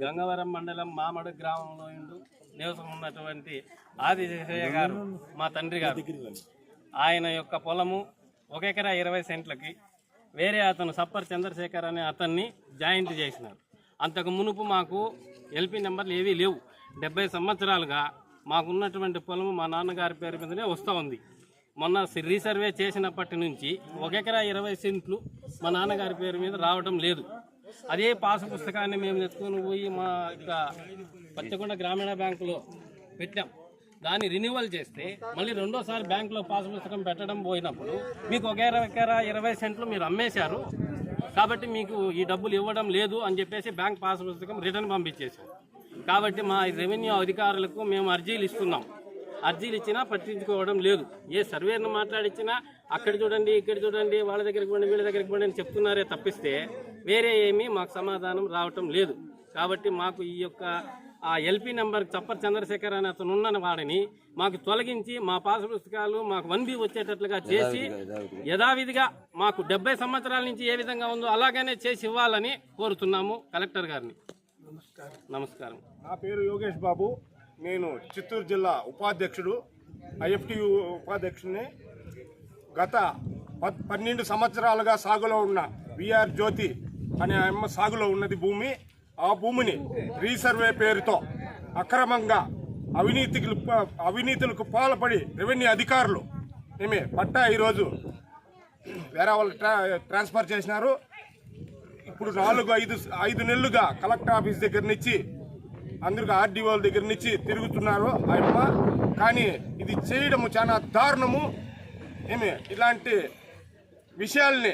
గంగవరం మండలం మామడు గ్రామంలో ఇండు నివసం ఉన్నటువంటి ఆదిశేషయ్య గారు మా తండ్రి గారు. ఆయన యొక్క పొలము ఒక ఎకరా ఇరవై సెంట్లకి వేరే అతను సప్పర్ చంద్రశేఖర్ అనే అతన్ని జాయింట్ చేసినారు. అంతకు మునుపు మాకు ఎల్పి నెంబర్లు ఏవీ లేవు. డెబ్బై సంవత్సరాలుగా మాకున్నటువంటి పొలము మా నాన్నగారి పేరు మీదనే వస్తూ ఉంది. మొన్న రీసర్వే చేసినప్పటి నుంచి ఒక ఎకరా ఇరవై సెంట్లు మా నాన్నగారి పేరు మీద రావడం లేదు. అదే పాస్ పుస్తకాన్ని మేము ఎత్తుకొని పోయి మా యొక్క పచ్చకొండ గ్రామీణ బ్యాంకులో పెట్టాం. దాన్ని రెన్యువల్ చేస్తే మళ్ళీ రెండోసారి బ్యాంకులో పాస్ పుస్తకం పెట్టడం పోయినప్పుడు మీకు ఒక ఎకరా ఇరవై సెంట్లు మీరు అమ్మేశారు. కాబట్టి మీకు ఈ డబ్బులు ఇవ్వడం లేదు అని చెప్పేసి బ్యాంక్ పాస్ పుస్తకం రిటర్న్ పంపించేశాం కాబట్టి మా రెవెన్యూ అధికారులకు మేము అర్జీలు ఇస్తున్నాం. అర్జీలు ఇచ్చినా పట్టించుకోవడం లేదు. ఏ సర్వేను మాట్లాడిచ్చినా అక్కడ చూడండి ఇక్కడ చూడండి వాళ్ళ దగ్గరికి పోండి వీళ్ళ దగ్గరికి పోండి అని చెప్తున్నారే తప్పిస్తే వేరే ఏమీ మాకు సమాధానం రావటం లేదు. కాబట్టి మాకు ఈ యొక్క ఆ ఎల్పి నెంబర్ చప్పర్ చంద్రశేఖర్ అని అతను ఉన్న వాడిని మాకు తొలగించి మా పాస్ పుస్తకాలు మాకు వన్ బి వచ్చేటట్లుగా చేసి యథావిధిగా మాకు డెబ్బై సంవత్సరాల నుంచి ఏ విధంగా ఉందో అలాగనే చేసి ఇవ్వాలని కోరుతున్నాము కలెక్టర్ గారిని. నమస్కారం. నా పేరు యోగేష్ బాబు. నేను చిత్తూరు జిల్లా ఉపాధ్యక్షుడు ఐఎఫ్టి ఉపాధ్యక్షుడిని గత పన్నెండు సంవత్సరాలుగా సాగులో ఉన్న విఆర్ జ్యోతి అనే అమ్మ సాగులో ఉన్నది భూమి. ఆ భూమిని రీసర్వే పేరుతో అక్రమంగా అవినీతికి అవినీతులకు పాల్పడి రెవెన్యూ అధికారులు ఏమి పట్టా ఈరోజు వేరే వాళ్ళు ట్రా ట్రాన్స్ఫర్ చేసినారు. ఇప్పుడు నాలుగు ఐదు ఐదు నెలలుగా కలెక్టర్ ఆఫీస్ దగ్గర నుంచి అందరికి ఆర్డీఓల దగ్గర నుంచి తిరుగుతున్నారు ఆయమ్మ కానీ ఇది చేయడము చాలా దారుణము. ఏమి? ఇలాంటి విషయాల్ని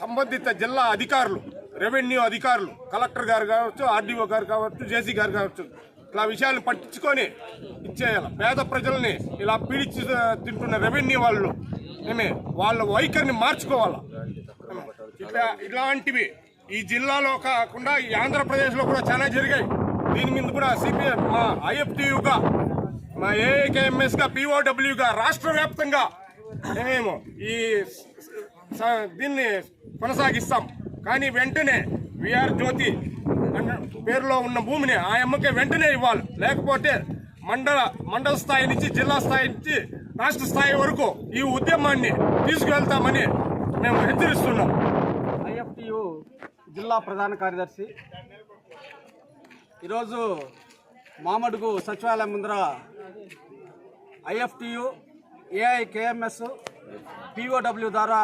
సంబంధిత జిల్లా అధికారులు రెవెన్యూ అధికారులు కలెక్టర్ గారు కావచ్చు ఆర్డీఓ గారు కావచ్చు జేసీ గారు కావచ్చు ఇలా విషయాలను పట్టించుకొని ఇచ్చేయాలి. పేద ప్రజల్ని ఇలా పీడించి తింటున్న రెవెన్యూ వాళ్ళు ఏమే? వాళ్ళ వైఖరిని మార్చుకోవాలి? ఇట్లా ఇలాంటివి ఈ జిల్లాలో కాకుండా ఈ ఆంధ్రప్రదేశ్లో కూడా చాలా జరిగాయి. దీని మీద కూడా సిపిఎం మా ఐఎఫ్టీయుగా మా ఏఐకేఎంఎస్గా పిఓడబ్ల్యూగా రాష్ట్ర వ్యాప్తంగా మేము ఈ దీన్ని కొనసాగిస్తాం. కానీ వెంటనే విఆర్ జ్యోతి పేరులో ఉన్న భూమిని ఆ అమ్మకే వెంటనే ఇవ్వాలి. లేకపోతే మండల మండల స్థాయి నుంచి జిల్లా స్థాయి నుంచి రాష్ట్ర స్థాయి వరకు ఈ ఉద్యమాన్ని తీసుకువెళ్తామని మేము హెచ్చరిస్తున్నాం. ఐఎఫ్టియు జిల్లా ప్రధాన కార్యదర్శి ఈరోజు మామడుగు సచివాలయం ముందర ఐఎఫ్టియు ఏఐ కేఎంఎస్ పిఓడబ్ల్యూ ద్వారా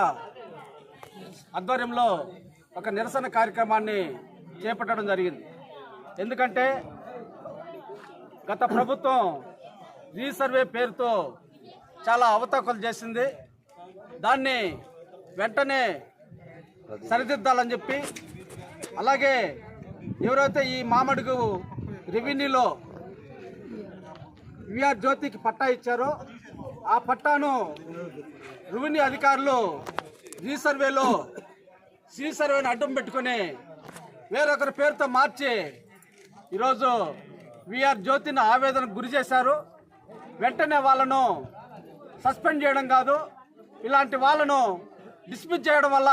ఆధ్వర్యంలో ఒక నిరసన కార్యక్రమాన్ని చేపట్టడం జరిగింది. ఎందుకంటే గత ప్రభుత్వం రీసర్వే పేరుతో చాలా అవతకలు చేసింది. దాన్ని వెంటనే సరిదిద్దాలని చెప్పి అలాగే ఎవరైతే ఈ మామడుగు రెవెన్యూలో విఆర్ జ్యోతికి పట్టా ఇచ్చారో ఆ పట్టాను రెవెన్యూ అధికారులు రీసర్వేలో సీ సర్వేని అడ్డం పెట్టుకొని వేరొకరి పేరుతో మార్చి ఈరోజు విఆర్ జ్యోతిని ఆవేదనకు గురి చేశారు. వెంటనే వాళ్ళను సస్పెండ్ చేయడం కాదు ఇలాంటి వాళ్ళను డిస్మిస్ చేయడం వల్ల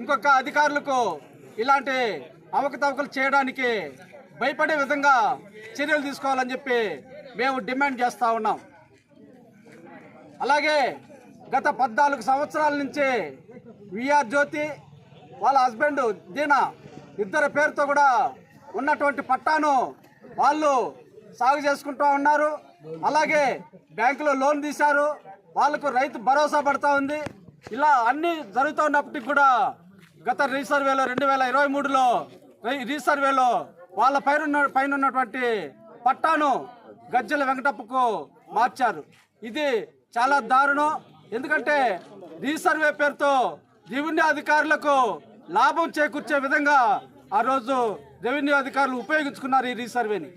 ఇంకొక అధికారులకు ఇలాంటి అవకతవకలు చేయడానికి భయపడే విధంగా చర్యలు తీసుకోవాలని చెప్పి మేము డిమాండ్ చేస్తూ ఉన్నాం. అలాగే గత పద్నాలుగు సంవత్సరాల నుంచి విఆర్ జ్యోతి వాళ్ళ హస్బెండ్ దీనా ఇద్దరు పేరుతో కూడా ఉన్నటువంటి పట్టాను వాళ్ళు సాగు చేసుకుంటూ ఉన్నారు. అలాగే బ్యాంకులో లోన్ తీశారు. వాళ్ళకు రైతు భరోసా పడతా ఉంది. ఇలా అన్నీ జరుగుతున్నప్పటికి కూడా గత రీసర్వేలో రెండు వేల ఇరవై మూడులో రీసర్వేలో వాళ్ళ పైన పైన ఉన్నటువంటి పట్టాను గజ్జల వెంకటప్పకు మార్చారు. ఇది చాలా దారుణం. ఎందుకంటే రీసర్వే పేరుతో రెవెన్యూ అధికారులకు లాభం చేకూర్చే విధంగా ఆ రోజు రెవెన్యూ అధికారులు ఉపయోగించుకున్నారు ఈ రీసర్వేని.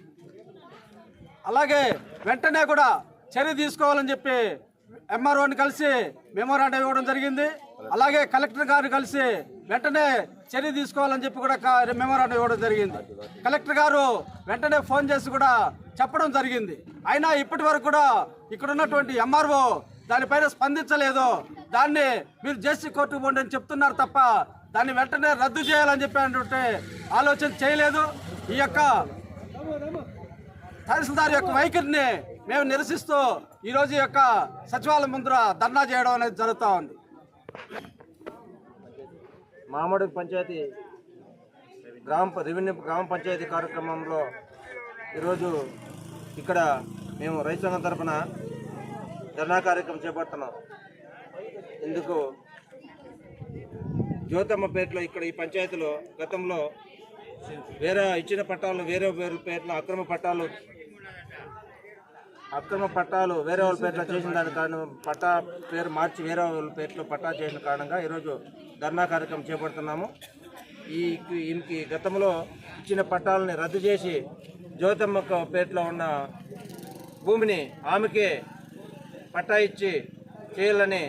అలాగే వెంటనే కూడా చర్య తీసుకోవాలని చెప్పి ఎంఆర్ఓని కలిసి మెమోరాండం ఇవ్వడం జరిగింది. అలాగే కలెక్టర్ గారు కలిసి వెంటనే చర్య తీసుకోవాలని చెప్పి కూడా మెమోరాండం ఇవ్వడం జరిగింది. కలెక్టర్ గారు వెంటనే ఫోన్ చేసి కూడా చెప్పడం జరిగింది. అయినా ఇప్పటి వరకు కూడా ఇక్కడ ఉన్నటువంటి ఎంఆర్ఓ దానిపైన స్పందించలేదు. దాన్ని మీరు జేసీ కోర్టుకు పోండి అని చెప్తున్నారు తప్ప దాన్ని వెంటనే రద్దు చేయాలని చెప్పేటువంటి ఆలోచన చేయలేదు. ఈ యొక్క తహసీల్దార్ యొక్క వైఖరిని మేము నిరసిస్తూ ఈరోజు ఈ యొక్క సచివాలయం ముందర ధర్నా చేయడం అనేది జరుగుతూ ఉంది. మామిడి పంచాయతీ గ్రామ రెవెన్యూ గ్రామ పంచాయతీ కార్యక్రమంలో ఈరోజు ఇక్కడ మేము రైతు సంఘం తరఫున ధర్నా కార్యక్రమం చేపడుతున్నాం. ఇందుకు జ్యోతమ్మపేటలో ఇక్కడ ఈ పంచాయతీలో గతంలో వేరే ఇచ్చిన పట్టాలు వేరే వేరే పేర్లో అక్రమ పట్టాలు అక్రమ పట్టాలు వేరే వాళ్ళ పేర్లో చేసిన దాని కారణం పట్టా పేరు మార్చి వేరే వాళ్ళ పేర్లో పట్టా చేసిన కారణంగా ఈరోజు ధర్నా కార్యక్రమం చేపడుతున్నాము. ఈ ఈయనకి గతంలో ఇచ్చిన పట్టాలని రద్దు చేసి జ్యోతమ్మ పేటలో ఉన్న భూమిని ఆమెకే పట్టా ఇచ్చి చేయాలని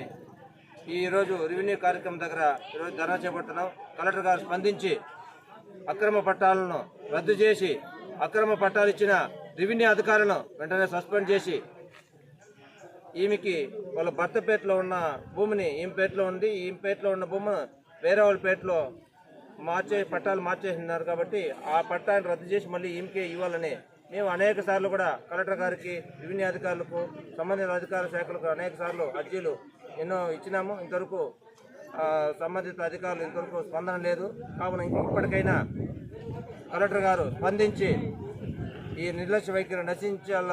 ఈరోజు రెవెన్యూ కార్యక్రమం దగ్గర ఈరోజు ధర్నా చేపడుతున్నాం. కలెక్టర్ గారు స్పందించి అక్రమ పట్టాలను రద్దు చేసి అక్రమ పట్టాలు ఇచ్చిన రెవెన్యూ అధికారులను వెంటనే సస్పెండ్ చేసి ఈమెకి వాళ్ళ భర్త పేటలో ఉన్న భూమిని ఈమె పేటలో ఉంది ఈమె పేటలో ఉన్న భూమిని వేరే వాళ్ళ పేటలో మార్చే పట్టాలు మార్చేసినారు కాబట్టి ఆ పట్టాన్ని రద్దు చేసి మళ్ళీ ఈమెకే ఇవ్వాలని మేము అనేక సార్లు కూడా కలెక్టర్ గారికి రెవెన్యూ అధికారులకు సంబంధిత అధికార శాఖలకు అనేక సార్లు అర్జీలు ఎన్నో ఇచ్చినాము. ఇంతవరకు సంబంధిత అధికారులు ఇంతవరకు స్పందన లేదు. కావున ఇప్పటికైనా కలెక్టర్ గారు స్పందించి ఈ నిర్లక్ష్య వైఖరి నశించాల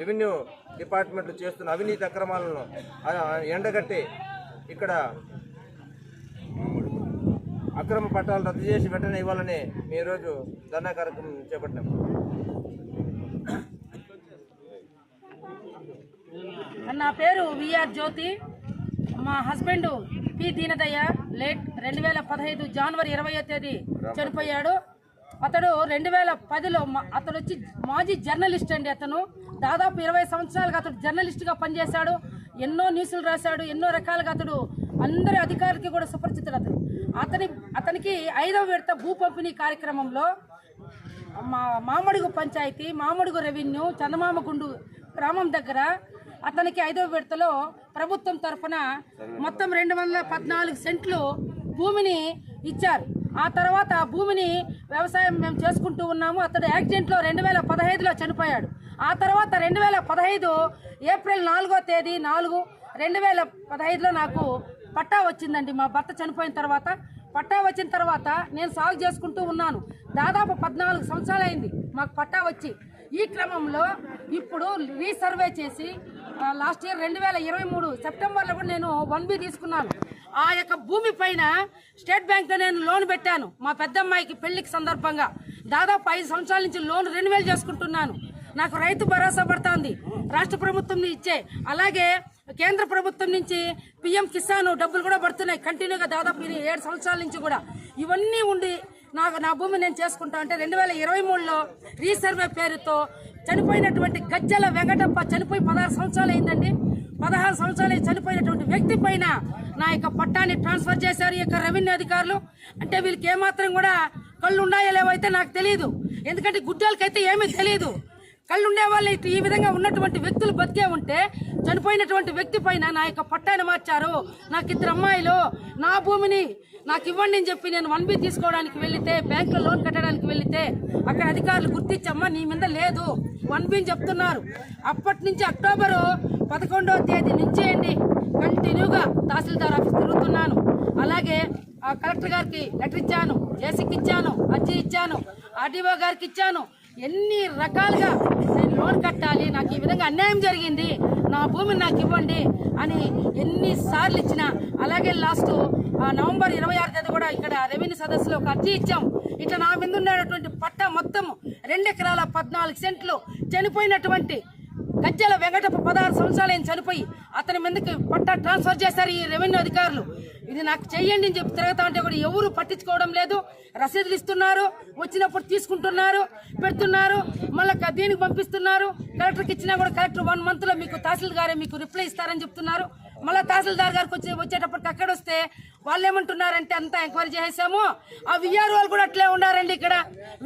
రెవెన్యూ డిపార్ట్మెంట్లు చేస్తున్న అవినీతి అక్రమాలను ఎండగట్టి ఇక్కడ అక్రమ పట్టాలు రద్దు చేసి వెంటనే ఇవ్వాలని మీ ఈరోజు ధర్నా కార్యక్రమం చేపట్టాము నా పేరు విఆర్ జ్యోతి. మా హస్బెండ్ పి దీనదయ్య లేట్ రెండు వేల పదహైదు జనవరి ఇరవయో తేదీ చనిపోయాడు. అతడు రెండు వేల పదిలో మా- అతడు వచ్చి మాజీ జర్నలిస్ట్ అండి అతను. దాదాపు ఇరవై సంవత్సరాలుగా అతడు జర్నలిస్ట్గా పనిచేశాడు. ఎన్నో న్యూస్లు రాశాడు. ఎన్నో రకాలుగా అతడు అందరి అధికారులకి కూడా సుపరిచితుడు అతను. అతని అతనికి ఐదవ విడత భూ పంపిణీ కార్యక్రమంలో మా మామడుగు పంచాయతీ మామడుగు రెవెన్యూ చందమామగుండు గ్రామం దగ్గర అతనికి ఐదవ విడతలో ప్రభుత్వం తరఫున మొత్తం రెండు వందల పద్నాలుగు సెంట్లు భూమిని ఇచ్చారు. ఆ తర్వాత ఆ భూమిని వ్యవసాయం మేము చేసుకుంటూ ఉన్నాము. అతడు యాక్సిడెంట్లో రెండు వేల పదహైదులో చనిపోయాడు. ఆ తర్వాత రెండు వేల పదహైదు ఏప్రిల్ నాలుగో తేదీ నాలుగు రెండు వేల పదహైదులో నాకు పట్టా వచ్చిందండి. మా భర్త చనిపోయిన తర్వాత పట్టా వచ్చిన తర్వాత నేను సాగు చేసుకుంటూ ఉన్నాను. దాదాపు పద్నాలుగు సంవత్సరాలు అయింది మాకు పట్టా వచ్చి. ఈ క్రమంలో ఇప్పుడు రీసర్వే చేసి లాస్ట్ ఇయర్ రెండు వేల ఇరవై మూడు సెప్టెంబర్లో కూడా నేను వన్ బి తీసుకున్నాను. ఆ యొక్క భూమి పైన స్టేట్ బ్యాంక్లో నేను లోన్ పెట్టాను. మా పెద్దమ్మాయికి పెళ్ళికి సందర్భంగా. దాదాపు ఐదు సంవత్సరాల నుంచి లోన్ రెన్యువల్ చేసుకుంటున్నాను. నాకు రైతు భరోసా పడుతోంది. రాష్ట్ర ప్రభుత్వం ఇచ్చే. అలాగే కేంద్ర ప్రభుత్వం నుంచి పిఎం కిసాన్ డబ్బులు కూడా పడుతున్నాయి. కంటిన్యూగా దాదాపు ఈ ఏడు సంవత్సరాల నుంచి కూడా. ఇవన్నీ ఉండి నాకు నా భూమి నేను చేసుకుంటా అంటే రెండు వేల ఇరవై మూడులో రీసర్వే పేరుతో చనిపోయినటువంటి గజ్జల వెంకటప్ప చనిపోయి పదహారు సంవత్సరాలు అయిందండి. పదహారు సంవత్సరాలు చనిపోయినటువంటి వ్యక్తి పైన నా యొక్క పట్టాన్ని ట్రాన్స్ఫర్ చేశారు ఈ యొక్క రెవెన్యూ అధికారులు. అంటే వీళ్ళకి ఏమాత్రం కూడా కళ్ళు ఉన్నాయో లేవో అయితే నాకు తెలియదు ఎందుకంటే గుడ్డలకైతే ఏమీ తెలియదు కళ్ళు ఉండేవాళ్ళు ఇటు ఈ విధంగా ఉన్నటువంటి వ్యక్తులు బతికే ఉంటే చనిపోయినటువంటి వ్యక్తి పైన నా యొక్క పట్టాన్ని మార్చారు. నాకు ఇద్దరు అమ్మాయిలు. నా భూమిని నాకు ఇవ్వండి అని చెప్పి నేను వన్ బి తీసుకోవడానికి వెళితే బ్యాంకులో లోన్ కట్టడానికి వెళితే అక్కడ అధికారులు గుర్తించమ్మా నీ మీద లేదు. వన్ బి అని చెప్తున్నారు. అప్పటి నుంచి అక్టోబరు పదకొండవ తేదీ నుంచి అండి కంటిన్యూగా తహసీల్దార్ ఆఫీస్ తిరుగుతున్నాను. అలాగే ఆ కలెక్టర్ గారికి లెటర్ ఇచ్చాను జేసీకి ఇచ్చాను అర్జీ ఇచ్చాను ఆర్డీఓ గారికి ఇచ్చాను. ఎన్ని రకాలుగా నేను లోన్ కట్టాలి నాకు ఈ విధంగా అన్యాయం జరిగింది నా భూమిని నాకు ఇవ్వండి అని ఎన్నిసార్లు ఇచ్చినా అలాగే లాస్ట్ నవంబర్ ఇరవై ఆరు తేదీ కూడా ఇక్కడ రెవెన్యూ సదస్సులో ఒక అర్జీ ఇచ్చాం. ఇట్లా నా మీద ఉన్నటువంటి పట్టా మొత్తం రెండు ఎకరాల పద్నాలుగు సెంట్లు చనిపోయినటువంటి గజ్జల వెంకటప్ప పదహారు సంవత్సరాలు ఆయన చనిపోయి అతని మీదకి పట్టా ట్రాన్స్ఫర్ చేశారు ఈ రెవెన్యూ అధికారులు. ఇది నాకు చెయ్యండి అని చెప్పి తిరగతా ఉంటే కూడా ఎవరు పట్టించుకోవడం లేదు. రసీదులు ఇస్తున్నారు వచ్చినప్పుడు తీసుకుంటున్నారు పెడుతున్నారు మళ్ళీ దీనికి పంపిస్తున్నారు? కలెక్టర్కి ఇచ్చినా కూడా కలెక్టర్ వన్ మంత్లో మీకు తహసీల్దారే మీకు రిప్లై ఇస్తారని చెప్తున్నారు. మళ్ళీ తహసీల్దార్ గారికి వచ్చి వచ్చేటప్పటికి అక్కడ వస్తే వాళ్ళు ఏమంటున్నారంటే అంతా ఎంక్వైరీ చేసేసాము. ఆ విఆర్ వాళ్ళు కూడా అట్లే ఉన్నారండి ఇక్కడ.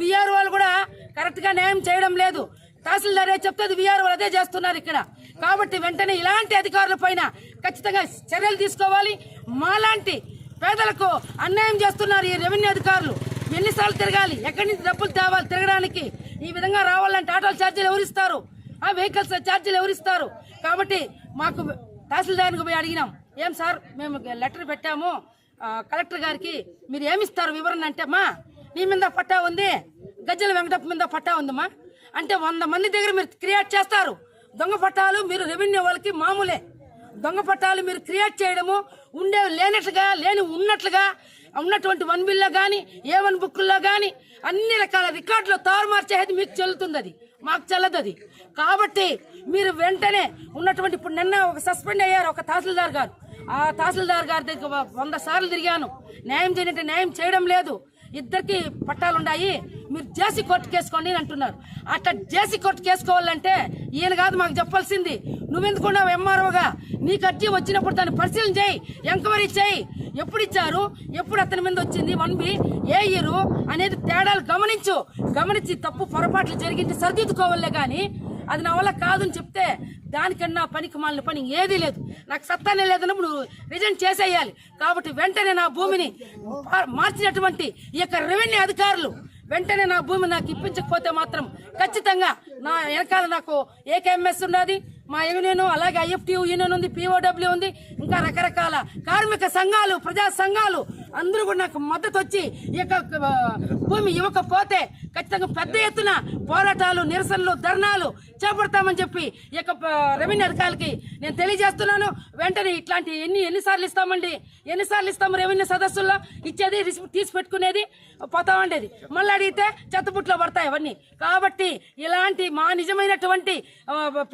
విఆర్ వాళ్ళు కూడా కరెక్ట్గా న్యాయం చేయడం లేదు. తహసీల్దార్ ఏ చెప్తే విఆర్ వాళ్ళు అదే చేస్తున్నారు ఇక్కడ. కాబట్టి వెంటనే ఇలాంటి అధికారుల పైన ఖచ్చితంగా చర్యలు తీసుకోవాలి. మాలాంటి పేదలకు అన్యాయం చేస్తున్నారు ఈ రెవెన్యూ అధికారులు. ఎన్నిసార్లు తిరగాలి? ఎక్కడి నుంచి డబ్బులు తేవాలి? తిరగడానికి ఈ విధంగా రావాలంటే ఆటోల ఛార్జీలు ఎవరిస్తారు? ఆ వెహికల్స్ ఛార్జీలు ఎవరిస్తారు? కాబట్టి మాకు తహసీల్దార్కి పోయి అడిగినాం. ఏం సార్ మేము లెటర్ పెట్టాము. కలెక్టర్ గారికి మీరు ఏమిస్తారు వివరణ అంటే మా నీ మీద పట్టా ఉంది. గజ్జల వెంకటప్ప మీద పట్టా ఉందమ్మా. అంటే వంద మంది దగ్గర మీరు క్రియేట్ చేస్తారు. దొంగ పట్టాలు మీరు రెవెన్యూ వాళ్ళకి మామూలే. దొంగ పట్టాలు మీరు క్రియేట్ చేయడము ఉండే లేనట్లుగా లేని ఉన్నట్లుగా ఉన్నటువంటి వన్ బిల్లో కానీ ఏ వన్ బుక్లో కానీ అన్ని రకాల రికార్డులు తారుమారు చేసేది మీకు చెల్లుతుంది అది మాకు చెల్లదు అది కాబట్టి మీరు వెంటనే ఉన్నటువంటి ఇప్పుడు నిన్న ఒక సస్పెండ్ అయ్యారు ఒక తహసీల్దార్ గారు. ఆ తహసీల్దార్ గారి దగ్గర వంద సార్లు తిరిగాను. న్యాయం చేయనంటే న్యాయం చేయడం లేదు. ఇద్దరికి పట్టాలు ఉన్నాయి మీరు జేసీ కోర్టు కేసుకోండి అని అంటున్నారు. అట్లా జేసీ కోర్టు కేసుకోవాలంటే ఈయన కాదు మాకు చెప్పాల్సింది. నువ్వెందుకున్నావు ఎంఆర్ఓగా? నీ కట్టి వచ్చినప్పుడు దాన్ని పరిశీలన చేయి ఎంక్వైరీ చేయి. ఎప్పుడు ఇచ్చారు ఎప్పుడు అతని మీద వచ్చింది? One B A year? అనేది తేడాలు గమనించు. గమనించి తప్పు పొరపాట్లు జరిగింది సరిదిద్దుకోవాలే కానీ అది నా వల్ల కాదని చెప్తే దానికన్నా పనికి మాలిన పని ఏదీ లేదు. నాకు సత్తానే లేదన్నప్పుడు నువ్వు రిజైన్ చేసేయాలి. కాబట్టి వెంటనే నా భూమిని మార్చినటువంటి ఈ యొక్క రెవెన్యూ అధికారులు వెంటనే నా భూమి నాకు ఇప్పించకపోతే మాత్రం ఖచ్చితంగా నా వెనకాల నాకు ఏకేఎంఎస్ ఉన్నది మా యూనియన్ అలాగే ఐఎఫ్టీ యూనియన్ ఉంది పిఓడబ్ల్యూ ఉంది ఇంకా రకరకాల కార్మిక సంఘాలు ప్రజా సంఘాలు అందరూ కూడా నాకు మద్దతు వచ్చి ఈ యొక్క భూమి ఇవ్వకపోతే ఖచ్చితంగా పెద్ద ఎత్తున పోరాటాలు నిరసనలు ధర్నాలు చేపడతామని చెప్పి ఈ యొక్క రెవెన్యూ అధికారులకి నేను తెలియజేస్తున్నాను. వెంటనే ఇట్లాంటి ఎన్ని ఎన్నిసార్లు ఇస్తామండి? ఎన్నిసార్లు ఇస్తాము రెవెన్యూ సదస్సుల్లో? ఇచ్చేది రిసిప్ట్ తీసి పెట్టుకునేది పోతా ఉండేది. మళ్ళీ అడిగితే చెత్తపుట్లో పడతాయి అవన్నీ. కాబట్టి ఇలాంటి మా నిజమైనటువంటి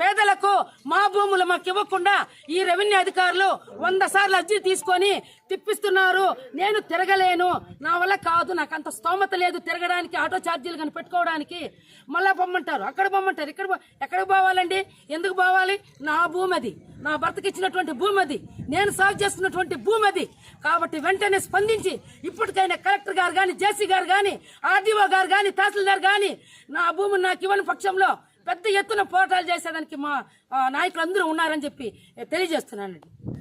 పేదలకు మా భూములు మాకు ఇవ్వకుండా ఈ రెవెన్యూ అధికారులు వంద సార్లు అర్జీ తీసుకొని తిప్పిస్తున్నారు. నేను తిరగలేను. నా వల్ల కాదు. నాకు అంత స్తోమత లేదు తిరగడానికి ఆటో ఛార్జీలు కానీ పెట్టుకోవడానికి. మళ్ళా పొమ్మంటారు. అక్కడ పొమ్మంటారు. ఇక్కడ పో- ఎక్కడికి పోవాలండి? ఎందుకు పోవాలి? నా భూమి అది నా భర్తకి ఇచ్చినటువంటి భూమి అది నేను సాగు చేస్తున్నటువంటి భూమి అది కాబట్టి వెంటనే స్పందించి ఇప్పటికైనా కలెక్టర్ గారు కానీ జేసీ గారు కానీ ఆర్డీఓ గారు కానీ తహసీల్దార్ కానీ నా భూమిని నాకు ఇవ్వని పక్షంలో పెద్ద ఎత్తున పోరాటాలు చేసేదానికి మా నాయకులు అందరూ ఉన్నారని చెప్పి తెలియజేస్తున్నానండి.